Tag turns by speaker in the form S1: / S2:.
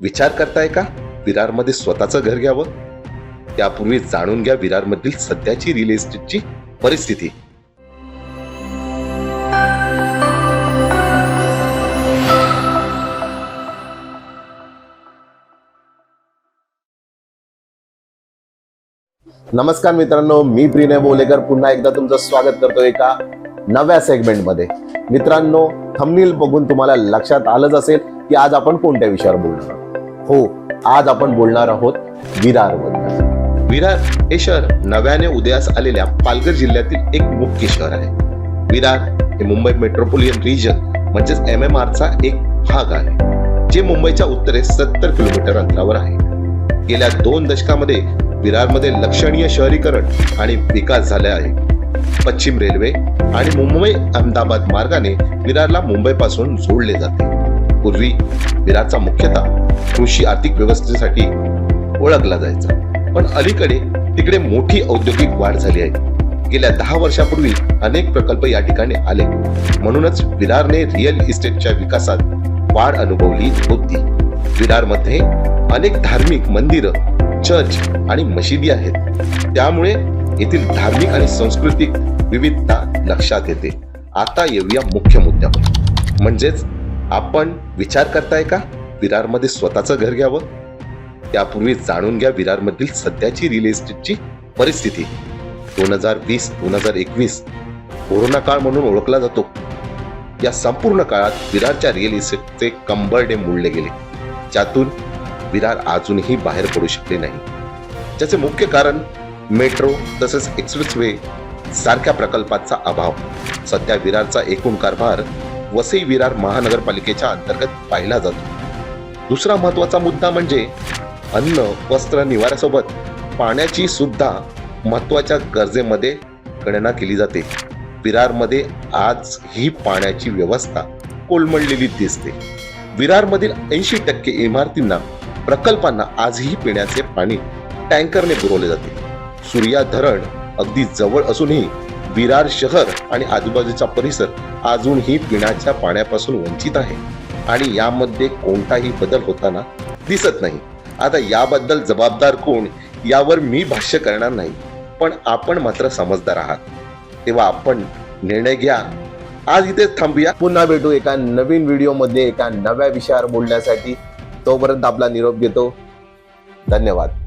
S1: विचार करताय का? विरारमध्ये स्वतःचं घर घ्यावं? त्यापूर्वी जाणून घ्या विरारमधील सध्याची रिअल इस्टेटची परिस्थिती. नमस्कार मित्रांनो मी प्रिनय बोलेकर. पुन्हा एकदा तुमचं स्वागत करतो एका नव्या सेगमेंटमध्ये मित्रांनो थंबनील बघून तुम्हाला लक्षात आलंच असेल की आज आपण कोणत्या विषयावर बोलणार आहोत? हो आज आपण बोलणार आहोत विरारबद्दल. विरार हे शहर नव्याने उदयास आलेल्या पालघर जिल्ह्यातील एक मुख्य शहर आहे. विरार हे मुंबई मेट्रोपोलियन रिजन म्हणजेच एम एम आरचा एक भाग आहे जे मुंबईच्या उत्तरेस सत्तर किलोमीटर अंतरावर आहे. गेल्या दोन दशकामध्ये विरारमध्ये लक्षणीय शहरीकरण आणि विकास झाले आहे. पश्चिम रेल्वे आणि मुंबई अहमदाबाद मार्गाने विरारला मुंबईपासून जोडले जाते. पूर्वी विरारचा मुख्यतः कृषी आर्थिक व्यवस्थेसाठी ओळखला जायचा. पण अलीकडे तिकडे मोठी औद्योगिक वाढ झाली आहे. गेल्या दहा वर्षापूर्वी अनेक प्रकल्प या ठिकाणी आले. म्हणूनच विरारने रिअल इस्टेटच्या विकासात वाढ अनुभवली होती. विरारमध्ये अनेक धार्मिक मंदिरं चर्च आणि मशिदी आहेत. त्यामुळे येथील धार्मिक आणि सांस्कृतिक विविधता लक्षात येते. आता येऊया मुख्य मुद्द्यावर. म्हणजेच आपण विचार करताय का? विरारमध्ये स्वतःचं घर घ्यावं? त्यापूर्वी जाणून घ्या विरारमधील सध्याची रिअल इस्टेटची परिस्थिती. दोन हजार वीस दोन हजार एकवीस कोरोना काळ म्हणून ओळखला जातो. या संपूर्ण काळात विरारच्या रिअल इस्टेटचे कंबरडे मोडले गेले. ज्यातून विरार अजूनही बाहेर पडू शकले नाही. ज्याचे मुख्य कारण मेट्रो तसेच एक्सप्रेस वे सारख्या प्रकल्पाचा अभाव. सध्या विरारचा एकूण कारभार वसई विरार महानगरपालिकेच्या अंतर्गत पाहिला जातो. दुसरा महत्त्वाचा मुद्दा म्हणजे अन्न वस्त्र निवाऱ्यासोबत पाण्याची सुद्धा महत्त्वाच्या गरजेमध्ये गणना केली जाते. विरारमध्ये आज ही पाण्याची व्यवस्था कोलमडलेली दिसते. विरारमधील ऐंशी टक्के इमारतींना प्रकल्पांना आजही पिण्याचे पाणी टँकरने पुरवले जाते. सूर्या धरण अगदी जवळ असूनही विरार शहर आणि आजूबाजूचा परिसर अजूनही पिण्याच्या पाण्यापासून वंचित आहे. आणि यामध्ये कोणताही बदल होताना दिसत नाही. आता याबद्दल जबाबदार कोण यावर मी भाष्य करणार नाही. पण आपण मात्र समजदार आहात. तेव्हा आपण निर्णय घ्या. आज इथेच थांबूया. पुन्हा भेटू एका नवीन व्हिडिओमध्ये एका नव्या विषयावर बोलण्यासाठी. तोपर्यंत आपला निरोप घेतो. धन्यवाद.